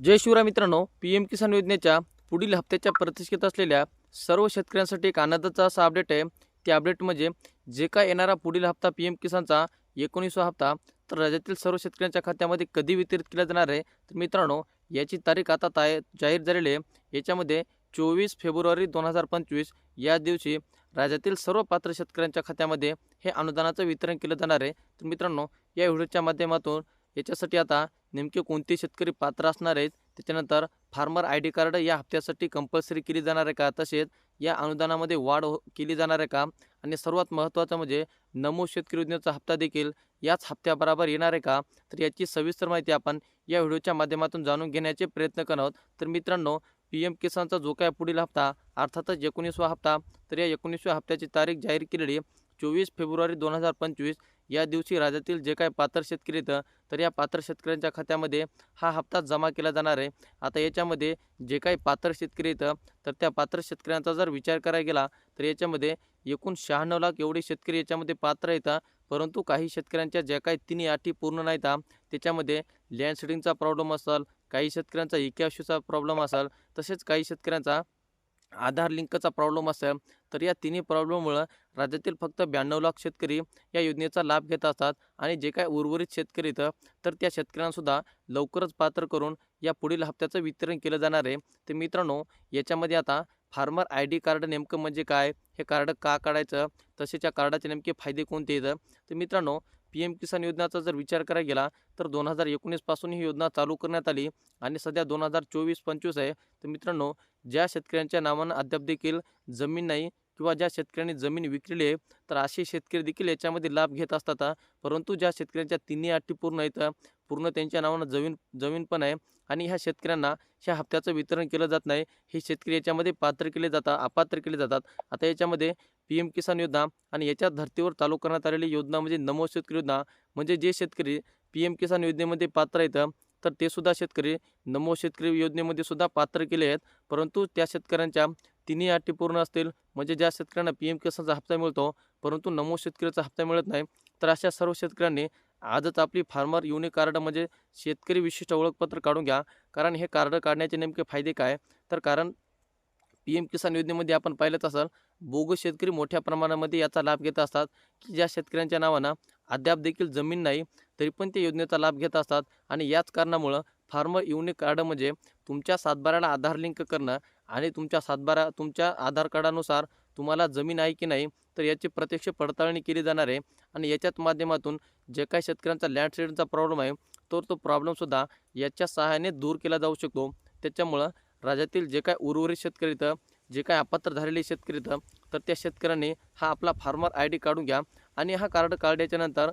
जय शिवराय मित्रांनो P M किसान योजनेच्या पुढील हप्त्याच्या प्रतीक्षेत असलेल्या सर्व शेतकऱ्यांसाठी एक आनंदाचा असा अपडेट आहे. ते अपडेट म्हणजे जे काय येणारा पुढील हप्ता पी एम किसानचा एकोणीसवा हप्ता तर राज्यातील सर्व शेतकऱ्यांच्या खात्यामध्ये कधी वितरित केला जाणार आहे? तर मित्रांनो याची तारीख आता ताय जाहीर झालेली आहे. याच्यामध्ये चोवीस फेब्रुवारी दोन हजार पंचवीस या दिवशी राज्यातील सर्व पात्र शेतकऱ्यांच्या खात्यामध्ये हे अनुदानाचं वितरण केलं जाणार आहे. तर मित्रांनो या व्हिडिओच्या माध्यमातून याच्यासाठी आता नेमके कोणते शेतकरी पात्र असणार आहेत? त्याच्यानंतर फार्मर आय डी कार्ड या हप्त्यासाठी कंपल्सरी केली जाणार आहे का? तसेच या अनुदानामध्ये वाढ हो केली जाणार आहे का? आणि सर्वात महत्त्वाचं म्हणजे नमो शेतकरी योजनेचा हप्ता देखील याच हप्त्याबरोबर येणार आहे का? तर याची सविस्तर माहिती आपण या व्हिडिओच्या माध्यमातून जाणून घेण्याचे प्रयत्न करत आहोत. तर मित्रांनो पी एम किसानचा जो काय पुढील हप्ता अर्थातच एकोणीसवा हप्ता तर या एकोणीसव्या हप्त्याची तारीख जाहीर केलेली चोवीस फेब्रुवारी दोन हजार पंचवीस या दिवशी राज्यातील जे काही पात्र शेतकरी येतं तर या पात्र शेतकऱ्यांच्या खात्यामध्ये हा हप्ता जमा केला जाणार आहे. आता याच्यामध्ये जे काही पात्र शेतकरी येतं तर त्या पात्र शेतकऱ्यांचा जर विचार करायला गेला तर याच्यामध्ये एकूण शहाण्णव लाख एवढे शेतकरी याच्यामध्ये पात्र येतात परंतु काही शेतकऱ्यांच्या ज्या काही तिन्ही अटी पूर्ण नाहीत त्याच्यामध्ये लँड प्रॉब्लेम असेल काही शेतकऱ्यांचा इक्याशीचा प्रॉब्लेम असेल तसेच काही शेतकऱ्यांचा आधार लिंकचा प्रॉब्लेम असेल तर या तिन्ही प्रॉब्लेममुळं राज्यातील फक्त ब्याण्णव लाख शेतकरी या योजनेचा लाभ घेत असतात आणि जे काय उर्वरित शेतकरी येतं तर त्या शेतकऱ्यांनासुद्धा लवकरच पात्र करून या पुढील हप्त्याचं वितरण केलं जाणार आहे. तर मित्रांनो याच्यामध्ये आता फार्मर आय डी कार्ड नेमकं म्हणजे काय? हे कार्ड का काढायचं? तसेच या कार्डाचे नेमके फायदे कोणते येतं तर मित्रांनो पी एम किसान योजनेचा जर विचार करायला गेला तर दोन हजार एकोणीसपासून ही योजना चालू करण्यात आली आणि सध्या दोन हजार चोवीस पंचवीस आहे. तर मित्रांनो ज्या शेतकऱ्यांच्या नावानं अद्याप देखील जमीन नाही किंवा ज्या शेतकऱ्यांनी जमीन विकलेली आहे तर असे शेतकरी देखील याच्यामध्ये लाभ घेत असतात. परंतु ज्या शेतकऱ्यांच्या तिन्ही अटी पूर्ण आहेत पूर्ण त्यांच्या नावानं जमीन जमीन पण आहे आणि ह्या शेतकऱ्यांना ह्या हप्त्याचं वितरण केलं जात नाही. हे शेतकरी याच्यामध्ये पात्र केले जातात अपात्र केले जातात. आता याच्यामध्ये पी एम किसान योजना आणि याच्या धर्तीवर चालू करण्यात आलेली योजना म्हणजे नमो शेतकरी योजना. म्हणजे जे शेतकरी पी एम किसान योजनेमध्ये पात्र येतं तर ते सुद्धा शेतकरी नमो शेतकरी योजनेमध्ये सुद्धा पात्र केले आहेत. परंतु त्या शेतकऱ्यांच्या तिन्ही अटी पूर्ण असतील. म्हणजे ज्या शेतकऱ्यांना पी एम किसानचा हप्ता मिळतो परंतु नमो शेतकरीचा हप्ता मिळत नाही तर अशा सर्व शेतकऱ्यांनी आजच आपली फार्मर युनिक कार्ड म्हणजे शेतकरी विशिष्ट ओळखपत्र काढून घ्या. कारण हे कार्ड काढण्याचे नेमके फायदे काय? तर कारण पी एम किसान योजनेमध्ये आपण पाहिलंच असाल बोगस शेतकरी मोठ्या प्रमाणामध्ये याचा लाभ घेत असतात की ज्या शेतकऱ्यांच्या नावानं अद्याप देखील जमीन नाही तरी पण ते योजनेचा लाभ घेत असतात. आणि याच कारणामुळं फार्मर युनिक कार्ड म्हणजे तुमच्या सातबाराला आधार लिंक करणं आणि तुमच्या सातबारा तुमच्या आधार कार्डानुसार तुम्हाला जमीन आहे की नाही तर याची प्रत्यक्ष पडताळणी केली जाणार आहे. आणि याच्याच माध्यमातून जे काही शेतकऱ्यांचा लँड शेडिंगचा प्रॉब्लेम आहे तर तो प्रॉब्लेमसुद्धा याच्या सहाय्याने दूर केला जाऊ शकतो. त्याच्यामुळं राज्यातील जे काय उर्वरित शेतकरी इथं जे काय अपात्र झालेले शेतकरी इथं तर त्या शेतकऱ्यांनी हा आपला फार्मर आय डी काढून घ्या. आणि हा कार्ड काढल्याच्यानंतर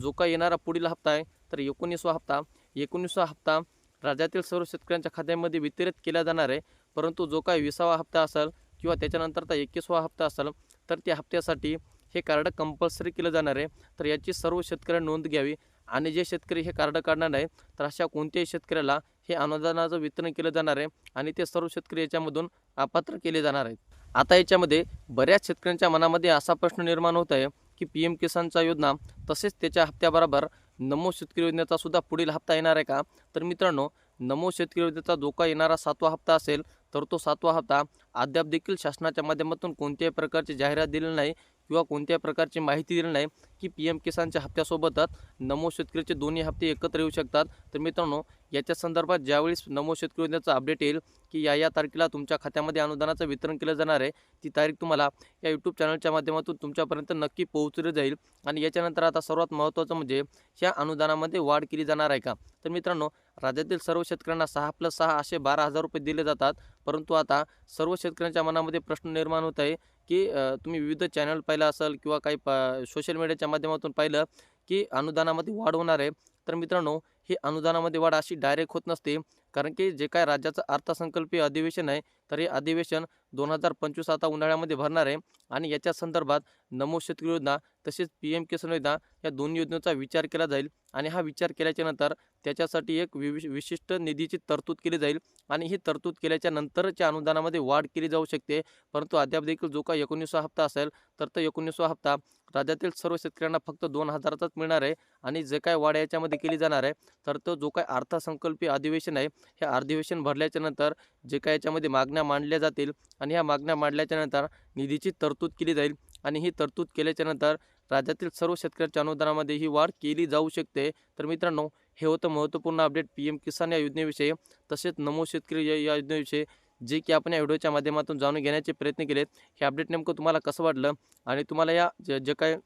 जो काय येणारा पुढील हप्ता आहे तर एकोणीसवा हप्ता एकोणीसवा हप्ता राज्यातील सर्व शेतकऱ्यांच्या खात्यामध्ये वितरित केला जाणार आहे. परंतु जो काय विसावा हप्ता असेल किंवा त्याच्यानंतरचा एकवीसवा हप्ता असेल तर त्या हप्त्यासाठी हे कार्ड कंपल्सरी केलं जाणार आहे. तर याची सर्व शेतकऱ्यांनी नोंद घ्यावी. आणि जे शेतकरी हे कार्ड काढणार नाही तर अशा कोणत्याही शेतकऱ्याला हे अनुदानाचं वितरण केलं जाणार आहे आणि ते सर्व शेतकरी याच्यामधून अपात्र केले जाणार आहेत. आता याच्यामध्ये बऱ्याच शेतकऱ्यांच्या मनामध्ये असा प्रश्न निर्माण होत आहे की पी एम किसानचा योजना तसेच त्याच्या हप्त्याबरोबर नमो शेतकरी योजनेचा सुद्धा पुढील हप्ता येणार आहे का? तर मित्रांनो नमो शेतकरी योजनेचा जो का येणारा सातवा हप्ता असेल तर तो सातवा हप्ता अद्याप देखील शासनाच्या माध्यमातून कोणत्याही प्रकारची जाहिरात दिलेली नाही. किंवा कोणत्याही प्रकारची माहिती दिली नाही की पी एम किसानच्या हप्त्यासोबतच नमो शेतकरीचे दोन्ही हप्ते एकत्र येऊ शकतात. तर मित्रांनो याच्या संदर्भात ज्यावेळेस नमो शेतकरी योजनेचा अपडेट येईल की या या तारखेला तुमच्या खात्यामध्ये अनुदानाचं वितरण केलं जाणार आहे ती तारीख तुम्हाला या यूट्यूब चॅनलच्या माध्यमातून तुमच्यापर्यंत नक्की पोहोचली जाईल. आणि याच्यानंतर आता सर्वात महत्त्वाचं म्हणजे ह्या अनुदानामध्ये वाढ केली जाणार आहे का? तर मित्रांनो राज्यातील सर्व शेतकऱ्यांना सहा प्लस सहा असे बारा हजार रुपये दिले जातात. परंतु आता सर्व शेतकऱ्यांच्या मनामध्ये प्रश्न निर्माण होत आहे की तुम्ही विविध चॅनल पाहिलं असेल किंवा काही प सोशल मीडियाच्या माध्यमातून पाहिलं की अनुदानामध्ये वाढ होणार आहे. तर मित्रांनो ही अनुदानामध्ये वाढ अशी डायरेक्ट होत नसते. कारण की जे काय राज्याचं अर्थसंकल्पीय अधिवेशन आहे तर हे अधिवेशन दोन हजार पंचवीस आता उन्हाळ्यामध्ये भरणार आहे. आणि याच्या संदर्भात नमो शेतकरी योजना तसेच पी एम किसान योजना या दोन्ही योजनेचा विचार केला जाईल. आणि हा विचार केल्याच्यानंतर त्याच्यासाठी एक विवि विशिष्ट निधीची तरतूद केली जाईल. आणि ही तरतूद केल्याच्या नंतरच्या अनुदानामध्ये वाढ केली जाऊ शकते. परंतु अद्याप देखील जो काही एकोणीसवा हप्ता असेल तर तो एकोणीसवा हप्ता राज्यातील सर्व शेतकऱ्यांना फक्त दोन हजाराचाच मिळणार आहे. आणि जे काय वाढ याच्यामध्ये केली जाणार आहे तर तो जो काय अर्थसंकल्पीय अधिवेशन आहे हे अधिवेशन भरल्याच्यानंतर जे काय याच्यामध्ये मागण्या मांडल्या जातील आणि ह्या मागण्या मांडल्याच्यानंतर निधीची तरतूद केली जाईल आणि ही तरतूद केल्याच्यानंतर राज्यातील सर्व शेतकऱ्यांच्या अनुदानामध्ये ही वाढ केली जाऊ शकते. तर मित्रांनो हे होतं महत्त्वपूर्ण अपडेट पी एम किसान या योजनेविषयी. तसेच नमो शेतकरी या या योजनेविषयी जे की आपण या व्हिडिओच्या माध्यमातून जाणून घेण्याचे प्रयत्न केलेत हे अपडेट नेमकं तुम्हाला कसं वाटलं? आणि तुम्हाला या जे जे काय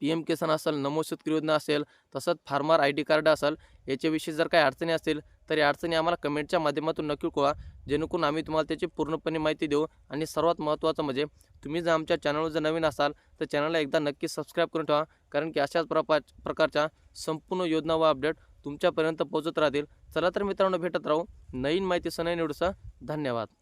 पी एम किसान असेल नमो शेतकरी योजना असेल तसंच फार्मर आय डी कार्ड असेल याच्याविषयी जर काही अडचणी असतील तर या अडचणी आम्हाला कमेंटच्या माध्यमातून नक्की कळवा. जेणेकरून आम्ही तुम्हाला त्याची पूर्णपणे माहिती देऊ. आणि सर्वात महत्त्वाचं म्हणजे तुम्ही जर आमच्या चॅनलवर जर नवीन असाल तर चॅनलला एकदा नक्की सबस्क्राईब करून ठेवा. कारण की अशाच प्रपा प्रकारच्या संपूर्ण योजना व अपडेट तुमच्यापर्यंत पोहोचत राहतील. चला तर मित्रांनो भेटत राहू. नवीन माहिती सनई निवडसा धन्यवाद.